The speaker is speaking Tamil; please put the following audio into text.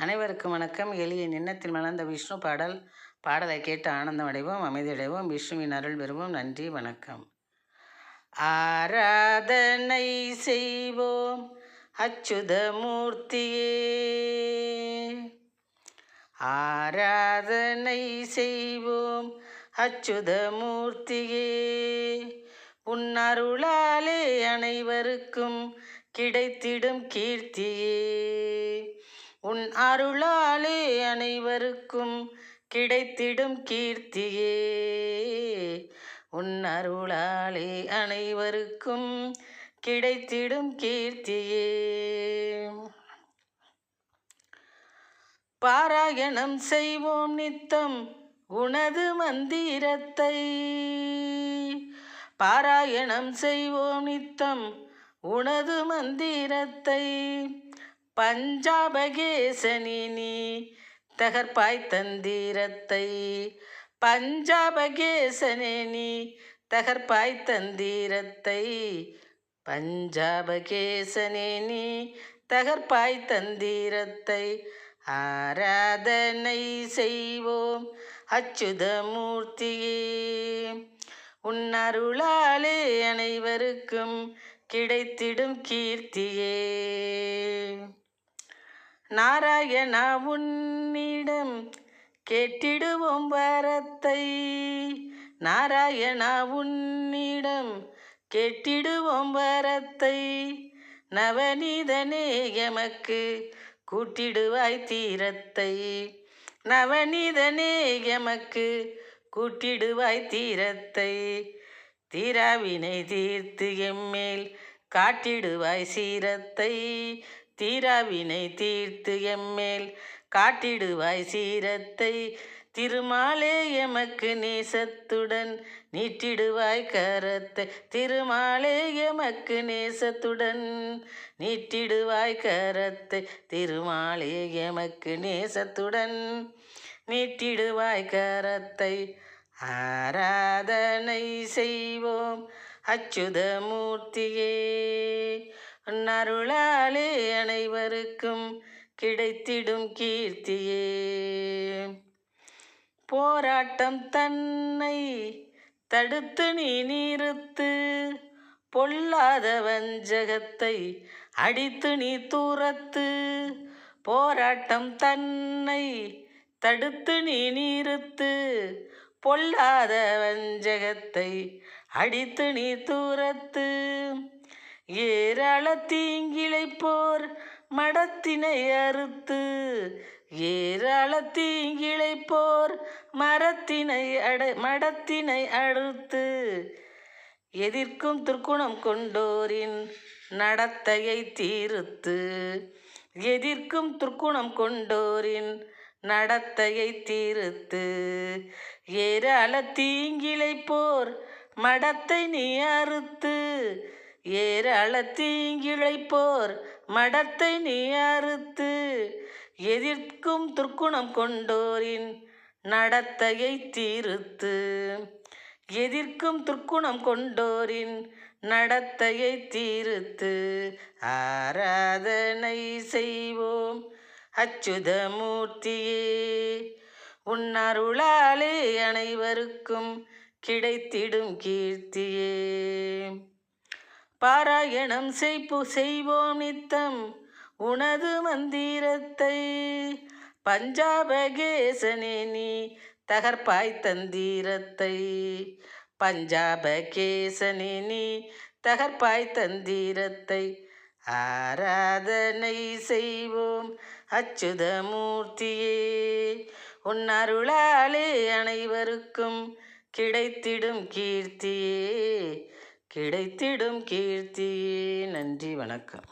அனைவருக்கும் வணக்கம். எளிய நின்னத்தில் மலர்ந்த விஷ்ணு பாடல் பாடலை கேட்டு ஆனந்தம் அடைவோம் அமைதியடைவோம். விஷ்ணுவின் அருள் பெறுவோம். நன்றி வணக்கம். ஆராதனை செய்வோம். அச்சுதமூர்த்தியே. ஆராதனை செய்வோம். அச்சுதமூர்த்தியே. உன்னருளாலே அனைவருக்கும் கிடைத்திடும் கீர்த்தியே. உன் அருளாலே அனைவருக்கும் கிடைத்திடும் கீர்த்தியே. உன் அருளாலே அனைவருக்கும் கிடைத்திடும் கீர்த்தியே. பாராயணம் செய்வோம் நித்தம் உனது மந்திரத்தை. பாராயணம் செய்வோம் நித்தம் உனது மந்திரத்தை. பஞ்சாபகேசனி நீ தகர்ப்பாய் தந்தீரத்தை. பஞ்சாபகேசனே நீ தகர்ப்பாய் தந்தீரத்தை. பஞ்சாபகேசனே நீ தகர்ப்பாய் தந்தீரத்தை. ஆராதனை செய்வோம் அச்சுதமூர்த்தியே. உன் அருளாலே அனைவருக்கும் கிடைத்திடும் கீர்த்தியே. நாராயணா உன்னிடம் கேட்டிடுவோம் வரத்தை. நாராயணா உன்னிடம் கேட்டிடுவோம் வரத்தை. நவநீதனே எமக்கு கூட்டிடுவாய் தீரத்தை. நவநீதனே எமக்கு கூட்டிடுவாய் தீரத்தை. தீராவினை தீர்த்து எம்மேல் காட்டிடுவாய் சீரத்தை. தீராவினை தீர்த்து எம்மேல் காட்டிடுவாய் சீரத்தை. திருமாலே எமக்கு நேசத்துடன் நீட்டிடுவாய் கரத்தை. திருமாலே எமக்கு நேசத்துடன் நீட்டிடுவாய் கரத்தை. திருமாலே எமக்கு நேசத்துடன் நீட்டிடுவாய் கரத்தை. ஆராதனை செய்வோம் அச்சுதமூர்த்தியே நருளாலே அனைவருக்கும் கிடைத்திடும் கீர்த்தியே. போராட்டம் தன்னை தடுத்து நீ நிறுத்து பொல்லாத வஞ்சகத்தை அடித்து நீ தூரத்து. போராட்டம் தன்னை தடுத்து நீ நிறுத்து பொல்லாத வஞ்சகத்தை அடித்து நீ தூரத்து. ஏராள தீங்கிழைப்போர் போர் மடத்தினை அறுத்து ஏராள தீங்கிழைப்போர் போர் மரத்தினை அட மடத்தினை அறுத்து. எதிர்க்கும் துர்க்குணம் கொண்டோரின் நடத்தையை தீர்த்து எதிர்க்கும் துர்க்குணம் கொண்டோரின் நடத்தையை தீர்த்து. ஏராள தீங்கிழைப்போர் போர் மடத்தை நீ அறுத்து ஏராள தீங்கிழைப்போர் மடத்தை நீ அறுத்து எதிர்க்கும் துர்க்குணம் கொண்டோரின் நடத்தையை தீர்த்து எதிர்க்கும் துர்க்குணம் கொண்டோரின் நடத்தையை தீர்த்து ஆராதனை செய்வோம் அச்சுதமூர்த்தியே. உன்னருளாலே அனைவருக்கும் கிடைத்திடும் கீர்த்தியே. பாராயணம் செய்ப்பு செய்வோம் நித்தம். உனது மந்திரத்தை பஞ்சாபகேசனே நீ தகர்ப்பாய் தந்தீரத்தை. பஞ்சாபகேசனே நீ தகர்ப்பாய் தந்தீரத்தை. ஆராதனை செய்வோம் அச்சுதமூர்த்தியே. உன் அருளாலே அனைவருக்கும் கிடைத்திடும் கீர்த்தியே. கிடைத்திடும் கீர்த்தியே நன்றி வணக்கம்.